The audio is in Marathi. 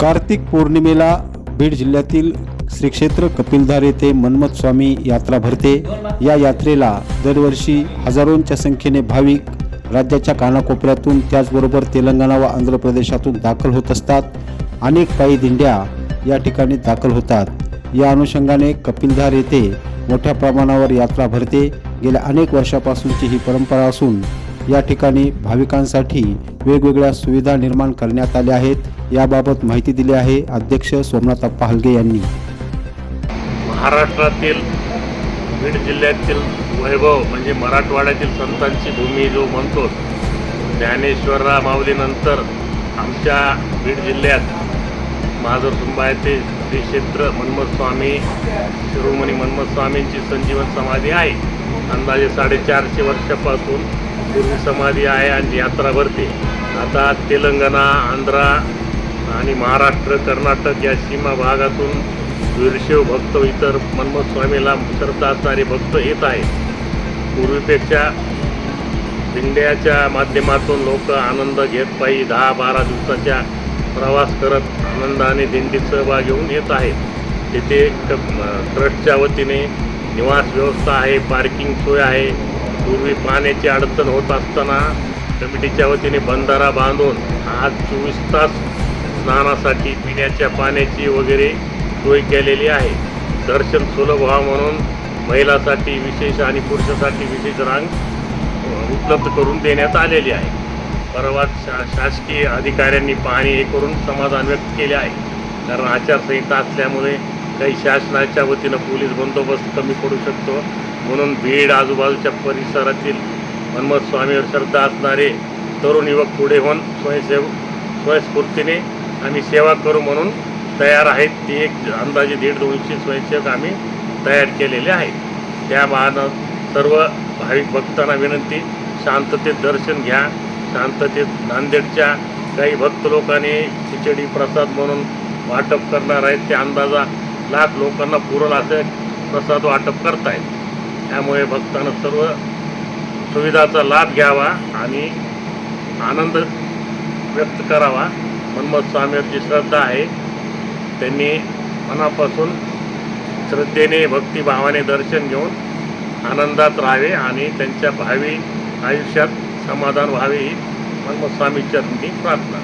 कार्तिक पौर्णिमेला बीड जिल्ह्यातील श्री क्षेत्र कपिलधार येथे मन्मथ स्वामी यात्रा भरते. या यात्रेला दरवर्षी हजारोंच्या संख्येने भाविक राज्याच्या कानाकोपऱ्यातून त्याचबरोबर तेलंगणा व आंध्र प्रदेशातून दाखल होत असतात. अनेक पायी दिंड्या या ठिकाणी दाखल होतात. या अनुषंगाने कपिलधार येथे मोठ्या प्रमाणावर यात्रा भरते. गेल्या अनेक वर्षापासूनची ही परंपरा असून या ठिकाणी भाविकांसाठी वेगवेगळ्या सुविधा निर्माण करण्यात आल्या आहेत. याबाबत माहिती दिली आहे अध्यक्ष सोमनाथ अप्पा हलगे यांनी. महाराष्ट्रातील बीड जिल्ह्यातील वैभव म्हणजे मराठवाड्यातील संतांची भूमी जो म्हणतो ज्ञानेश्वररा माऊलीनंतर आमच्या बीड जिल्ह्यात माझं सुंबा येथे श्री क्षेत्र मन्मथ स्वामी शिरोमणी मन्मथ स्वामींची संजीवन समाधी आहे. अंदाजे साडेचारशे वर्षापासून पूर्वी समाधी आहे आणि यात्रा भरते आता तेलंगणा आंध्रा आणि महाराष्ट्र कर्नाटक या सीमा भागातून वीरशैव भक्त इतर मन्मथ स्वामीला श्रद्धा असणारे भक्त येत आहेत. पूर्वीपेक्षा दिंड्याच्या माध्यमातून लोक आनंद घेत पायी दहा बारा दिवसाच्या प्रवास करत आनंदाने दिंडीत सहभाग घेऊन येत आहेत. तिथे क ट्रस्टच्या वतीने निवास व्यवस्था आहे पार्किंग सोय आहे. पूर्वी पाण्याची अडचण होत असताना कमिटीच्या वतीने बंधारा बांधून आज चोवीस तास स्नानासाठी पिण्याच्या पाण्याची वगैरे सोय केलेली आहे. दर्शन सुलभ व्हावं म्हणून महिलासाठी विशेष आणि पुरुषासाठी विशेष रांग उपलब्ध करून देण्यात आलेली आहे. परवा शा शासकीय अधिकाऱ्यांनी पाहणी हे करून समाधान व्यक्त केले आहे. कारण आचारसंहिता असल्यामुळे काही शासनाच्या वतीनं पोलीस बंदोबस्त कमी पडू शकतो. म्हणून बीड आजूबाजूच्या परिसरातील हनुमत स्वामीवर श्रद्धा असणारे तरुण युवक पुढे होऊन स्वयंसेव स्वयंस्फूर्तीने आम्ही सेवा करू म्हणून तयार आहेत. ती एक अंदाजे दीड दोनशे स्वयंसेवक आम्ही तयार केलेले आहेत. त्या मानं सर्व भाविक भक्तांना विनंती शांततेत दर्शन घ्या. शांततेत नांदेडच्या काही भक्त लोकांनी खिचडी प्रसाद म्हणून वाटप करणार आहेत. त्या अंदाजा लाख लोकांना पुरल असे प्रसाद वाटप करतायत. त्यामुळे भक्तांना सर्व सुविधाचा लाभ घ्यावा आणि आनंद व्यक्त करावा. मनमोहन स्वामीवरची श्रद्धा आहे. त्यांनी मनापासून श्रद्धेने भक्तिभावाने दर्शन घेऊन आनंदात राहावे आणि त्यांच्या भावी आयुष्यात समाधान व्हावे ही मनमोहन स्वामीच्या प्रार्थना.